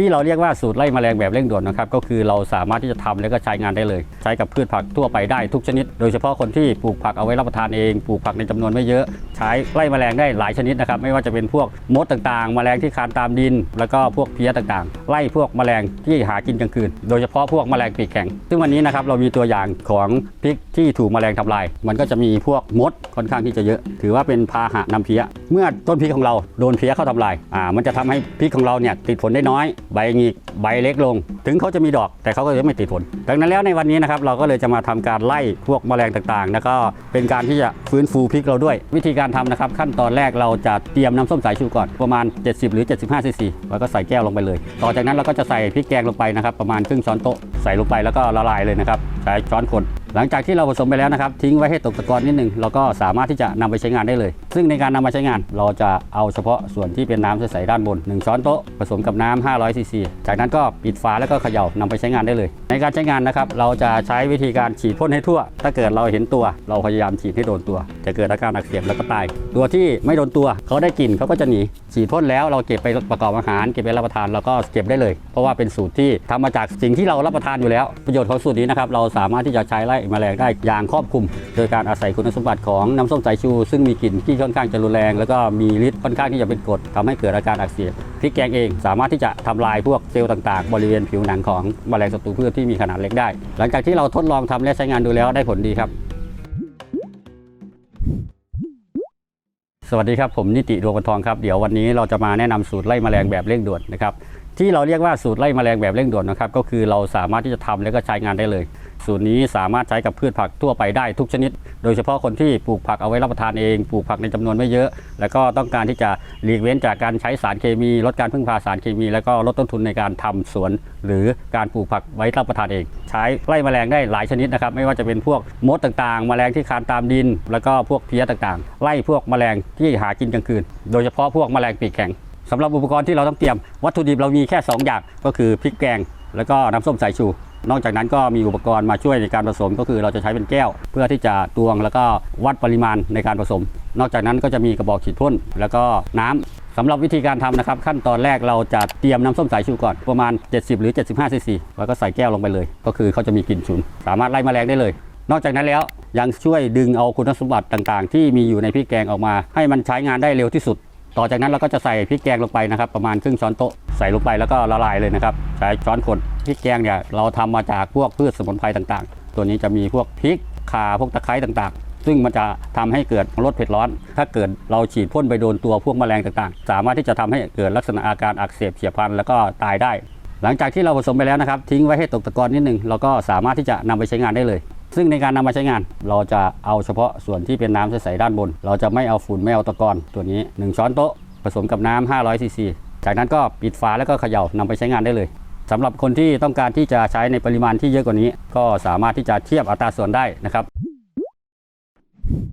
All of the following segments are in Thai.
ที่เราเรียกว่าสูตรไล่แมลงแบบเร่งด่วนนะครับก็คือเราสามารถที่จะทำแล้วก็ใช้งานได้เลย ใช้กับพืชผักทั่วไปได้ทุกชนิด โดยเฉพาะคนที่ปลูกผักเอาไว้รับประทานเองปลูกผักในจำนวนไม่เยอะ ใช้ไล่แมลงได้หลายชนิดนะครับไม่ว่าจะเป็นพวกมดต่างๆแมลงที่คานตามดิน แล้วก็พวกเพี้ยต่างๆ ไล่พวกแมลงที่หากินกลางคืน โดยเฉพาะพวกแมลงปีกแข็ง ซึ่งวันนี้นะครับเรามีตัวอย่างของพริกที่ถูกแมลงทำลาย มันก็จะมีพวกมดค่อนข้างที่จะเยอะ ถือว่าเป็นพาหะนำเพี้ย เมื่อต้นพริกของเราโดนเพี้ยเข้าทำลายอ่ามันจะทำให้พริกของเราเนี่ยติดผลได้น้อยใบหงิกใบเล็กลง ถึงเขาจะมีดอกแต่เขาก็จะไม่ติดผล ดังนั้นแล้วในวันนี้นะครับเราก็เลยจะมาทำการไล่พวกแมลงต่างๆ แล้วก็เป็นการที่จะฟื้นฟูพริกเราด้วย วิธีการทำนะครับ ขั้นตอนแรกเราจะเตรียมน้ำส้มสายชูก่อนประมาณ 70 หรือ 75ซีซีแล้วก็ใส่แก้วลงไปเลย ต่อจากนั้นเราก็จะใส่พริกแกงลงไปนะครับประมาณครึ่งช้อนโต๊ะใส่ลงไปแล้วก็ละลายเลยนะครับใช้ช้อนคนหลังจากที่เราผสมไปแล้วนะครับ ทิ้งไว้ให้ตกตะกอนนิดนึงเราก็สามารถที่จะนำไปใช้งานได้เลย ซึ่งในการนำมาใช้งานเราจะเอาเฉพาะส่วนที่เป็นน้ำใสๆด้านบน 1 ช้อนโต๊ะผสมกับน้ำ500ซีซีจากนั้นก็ปิดฝาแล้วก็ก็เขย่านำไปใช้งานได้เลย ในการใช้งานนะครับ เราจะใช้วิธีการฉีดพ่นให้ทั่ว ถ้าเกิดเราเห็นตัว เราพยายามฉีดให้โดนตัว จะเกิดอาการอักเสบแล้วก็ตาย ตัวที่ไม่โดนตัวเขาได้กลิ่นเขาก็จะหนี ฉีดพ่นแล้วเราเก็บไปประกอบอาหารเก็บไปรับประทานเราก็เก็บได้เลย เพราะว่าเป็นสูตรที่ทำมาจากสิ่งที่เรารับประทานอยู่แล้ว ประโยชน์ของสูตรนี้นะครับเราสามารถที่จะใช้ไล่แมลงได้อย่างครอบคลุม โดยการอาศัยคุณสมบัติของน้ำส้มสายชู ซึ่งมีกลิ่นที่ค่อนข้างจะรุนแรง แล้วก็มีฤทธิ์ค่อนข้างที่จะเป็นกรดทำให้เกิดอาการอักเสบพริกแกงเองสามารถที่จะทำลายพวกเซลล์ต่างๆ บริเวณผิวหนังของแมลงศัตรูพืชที่มีขนาดเล็กได้ หลังจากที่เราทดลองทำและใช้งานดูแล้วได้ผลดีครับ สวัสดีครับ ผมนิติดวงบรรทองครับเดี๋ยววันนี้เราจะมาแนะนำสูตรไล่แมลงแบบเร่งด่วนนะครับที่เราเรียกว่าสูตรไล่แมลงแบบเร่งด่วนนะครับก็คือเราสามารถที่จะทำแล้วก็ใช้งานได้เลย สูตรนี้สามารถใช้กับพืชผักทั่วไปได้ทุกชนิด โดยเฉพาะคนที่ปลูกผักเอาไว้รับประทานเอง ปลูกผักในจำนวนไม่เยอะ แล้วก็ต้องการที่จะหลีกเว้นจากการใช้สารเคมี ลดการพึ่งพาสารเคมี แล้วก็ลดต้นทุนในการทำสวน หรือการปลูกผักไว้รับประทานเอง ใช้ไล่แมลงได้หลายชนิดนะครับ ไม่ว่าจะเป็นพวกมดต่างๆ แมลงที่คานตามดิน แล้วก็พวกเพี้ยต่างๆ ไล่พวกแมลงที่หากินกลางคืน โดยเฉพาะพวกแมลงปีกแข็งสำหรับอุปกรณ์ที่เราต้องเตรียมวัตถุดิบเรามีแค่ 2 อย่างก็คือพริกแกง แล้วก็น้ำส้มสายชู นอกจากนั้นก็มีอุปกรณ์มาช่วยในการผสมก็คือเราจะใช้เป็นแก้ว เพื่อที่จะตวงแล้วก็วัดปริมาณในการผสม นอกจากนั้นก็จะมีกระบอกฉีดพ่นแล้วก็น้ำสำหรับวิธีการทำนะครับ ขั้นตอนแรกเราจะเตรียมน้ำส้มสายชูก่อนประมาณ 70 หรือ 75ซีซีแล้วก็ใส่แก้วลงไปเลย ก็คือเขาจะมีกลิ่นฉุน สามารถไล่แมลงได้เลย นอกจากนั้นแล้วยังช่วยดึงเอาคุณสมบัติต่างๆ ที่มีอยู่ในพริกแกงออกมา ให้มันใช้งานได้เร็วที่สุด ต่อจากนั้นเราก็จะใส่พริกแกงลงไปนะครับ ประมาณครึ่งช้อนโต๊ะใส่ลงไปแล้วก็ละลายเลยนะครับใช้ช้อนคนพริกแกงเนี่ยเราทำมาจากพวกพืชสมุนไพรต่างๆ ตัวนี้จะมีพวกพริกข่าพวกตะไคร้ต่างๆ ซึ่งมันจะทำให้เกิดรสเผ็ดร้อน ถ้าเกิดเราฉีดพ่นไปโดนตัวพวกแมลงต่างๆ สามารถที่จะทำให้เกิดลักษณะอาการอักเสบเฉียบพลันแล้วก็ตายได้ หลังจากที่เราผสมไปแล้วนะครับทิ้งไว้ให้ตกตะกอนนิดนึงเราก็สามารถที่จะนำไปใช้งานได้เลย ซึ่งในการนำมาใช้งาน เราจะเอาเฉพาะส่วนที่เป็นน้ำใสๆด้านบน เราจะไม่เอาฝุ่นไม่เอาตะกอนตัวนี้ 1 ช้อนโต๊ะผสมกับน้ำ500ซีซีจากนั้นก็ปิดฝาแล้วก็เขย่านำไปใช้งานได้เลยสำหรับคนที่ต้องการที่จะใช้ในปริมาณที่เยอะกว่านี้ ก็สามารถที่จะเทียบอัตราส่วนได้นะครับ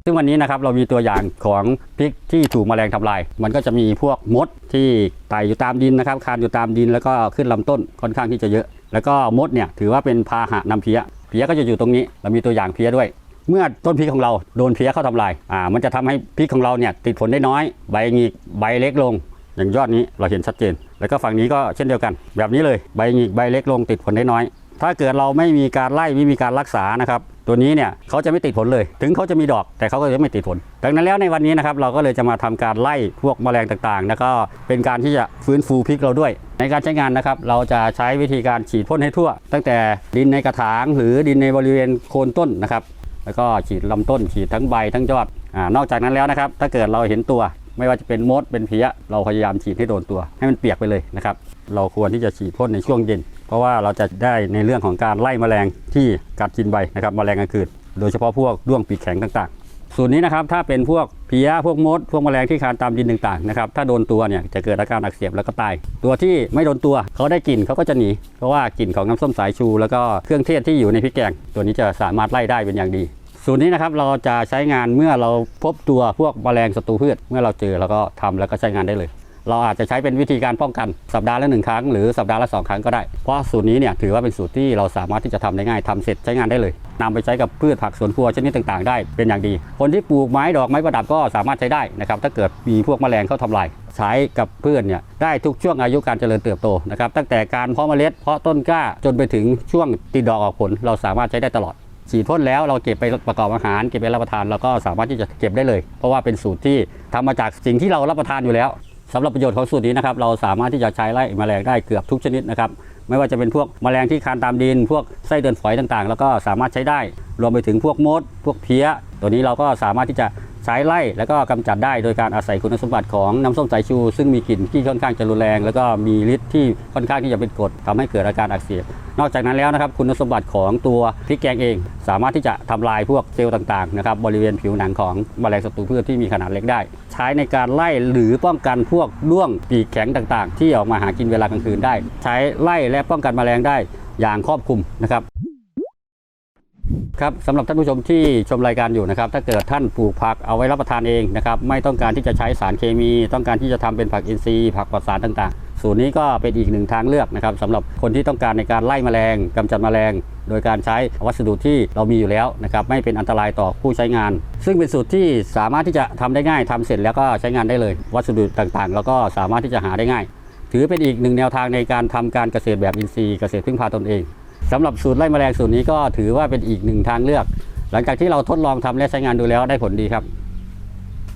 ซึ่งวันนี้นะครับเรามีตัวอย่างของพริกที่ถูกแมลงทำลาย มันก็จะมีพวกมดที่ไต่อยู่ตามดินนะครับคานอยู่ตามดินแล้วก็ขึ้นลำต้นค่อนข้างที่จะเยอะ แล้วก็มดเนี่ยถือว่าเป็นพาหะนำเพี้ย พี้ยก็จะอยู่ตรงนี้เรามีตัวอย่างเพี้ยด้วย เมื่อต้นพริกของเราโดนเพี้ยเข้าทำลายอ่ามันจะทำให้พริกของเราเนี่ยติดผลได้น้อย ใบหงิกใบเล็กลง อย่างยอดนี้เราเห็นชัดเจน แล้วก็ฝั่งนี้ก็เช่นเดียวกัน แบบนี้เลยใบหงิกใบเล็กลงติดผลได้น้อย ถ้าเกิดเราไม่มีการไล่ไม่มีการรักษานะครับ ตัวนี้เนี่ยเขาจะไม่ติดผลเลย ถึงเขาจะมีดอกแต่เขาก็จะไม่ติดผล ดังนั้นแล้วในวันนี้นะครับเราก็เลยจะมาทำการไล่พวกแมลงต่างๆ แล้วก็เป็นการที่จะฟื้นฟูพริกเราด้วย ในการใช้งานนะครับเราจะใช้วิธีการฉีดพ่นให้ทั่ว ตั้งแต่ดินในกระถาง หรือดินในบริเวณโคนต้นนะครับแล้วก็ฉีดลำต้นฉีดทั้งใบทั้งยอดอานอกจากนั้นแล้วนะครับถ้าเกิดเราเห็นตัวไม่ว่าจะเป็นมดเป็นเพี้ยเราพยายามฉีดให้โดนตัว ให้มันเปียกไปเลยนะครับเราควรที่จะฉีดพ่นในช่วงเย็น ราะว่าเราจะได้ในเรื่องของการไล่แมลงที่กัดกินใบนะครับแมลงกลางคืนโดยเฉพาะพวกด้วงปีกแข็งต่างๆ ส่วนนี้นะครับถ้าเป็นพวกเพี้ยพวกมด พวกแมลงที่คานตามดินต่างๆนะครับถ้าโดนตัวเนี่ยจะเกิดอาการอักเสบแล้วก็ตาย ตัวที่ไม่โดนตัวเขาได้กลิ่นเขาก็จะหนีเพราะว่ากลิ่นของน้ำส้มสายชู แล้วก็เครื่องเทศที่อยู่ในพริกแกง ตัวนี้จะสามารถไล่ได้เป็นอย่างดีสูตรนี้นะครับเราจะใช้งานเมื่อเราพบตัวพวกแมลงศัตรูพืช เมื่อเราเจอเราก็ทำแล้วก็ใช้งานได้เลย เราอาจจะใช้เป็นวิธีการป้องกันสัปดาห์ละหนึ่งครั้งหรือสัปดาห์ละสองครั้งก็ได้ เพราะสูตรนี้เนี่ยถือว่าเป็นสูตรที่เราสามารถที่จะทำได้ง่ายทำเสร็จใช้งานได้เลยนำไปใช้กับพืชผักสวนครัวชนิดต่างๆ ได้เป็นอย่างดี คนที่ปลูกไม้ดอกไม้ประดับก็สามารถใช้ได้นะครับถ้าเกิดมีพวกแมลงเข้าทำลายใช้กับพืชเนี่ยได้ทุกช่วงอายุการเจริญเติบโตนะครับตั้งแต่การเพาะเมล็ดเพาะต้นกล้าจนไปถึงช่วงติดดอกออกผล เราสามารถใช้ได้ตลอดฉีดพ่นแล้วเราเก็บไปประกอบอาหารเก็บไปรับประทานเราก็สามารถที่จะเก็บได้เลย เพราะว่าเป็นสูตรที่ทำมาจากสิ่งที่เรารับประทานอยู่แล้ว สำหรับประโยชน์ของสูตรนี้นะครับเราสามารถที่จะใช้ไล่แมลงได้เกือบทุกชนิดนะครับไม่ว่าจะเป็นพวกแมลงที่คานตามดิน พวกไส้เดือนฝอยต่างๆ แล้วก็สามารถใช้ได้ รวมไปถึงพวกมด พวกเพี้ย ตัวนี้เราก็สามารถที่จะ ใช้ไล่แล้วก็กำจัดได้โดยการอาศัยคุณสมบัติของน้ำส้มสายชู ซึ่งมีกลิ่นที่ค่อนข้างจะรุนแรง แล้วก็มีฤทธิ์ที่ค่อนข้างที่จะเป็นกรดทำให้เกิดอาการอักเสบนอกจากนั้นแล้วนะครับคุณสมบัติของตัวพริกแกงเอง สามารถที่จะทำลายพวกเซลล์ต่างๆนะครับบริเวณผิวหนังของแมลงศัตรูพืชที่มีขนาดเล็กได้ ใช้ในการไล่หรือป้องกันพวกด้วงปีกแข็งต่างๆ ที่ออกมาหากินเวลากลางคืนได้ ใช้ไล่และป้องกันแมลงได้อย่างครอบคลุมนะครับ ครับสำหรับท่านผู้ชมที่ชมรายการอยู่นะครับ ถ้าเกิดท่านปลูกผักเอาไว้รับประทานเองนะครับ ไม่ต้องการที่จะใช้สารเคมี ต้องการที่จะทำเป็นผักอินทรีย์ผักปลอดสารต่างๆ สูตรนี้ก็เป็นอีกหนึ่งทางเลือกนะครับสำหรับคนที่ต้องการในการไล่แมลงกำจัดแมลง โดยการใช้วัสดุที่เรามีอยู่แล้วนะครับไม่เป็นอันตรายต่อผู้ใช้งาน ซึ่งเป็นสูตรที่สามารถที่จะทำได้ง่ายทำเสร็จแล้วก็ใช้งานได้เลย วัสดุต่างๆ แล้วก็สามารถที่จะหาได้ง่าย ถือเป็นอีกหนึ่งแนวทางในการทำการเกษตรแบบอินทรีย์เกษตรพึ่งพาตนเอง สำหรับสูตรไล่แมลงสูตรนี้ก็ถือว่าเป็นอีกหนึ่งทางเลือก หลังจากที่เราทดลองทำและใช้งานดูแล้วได้ผลดีครับ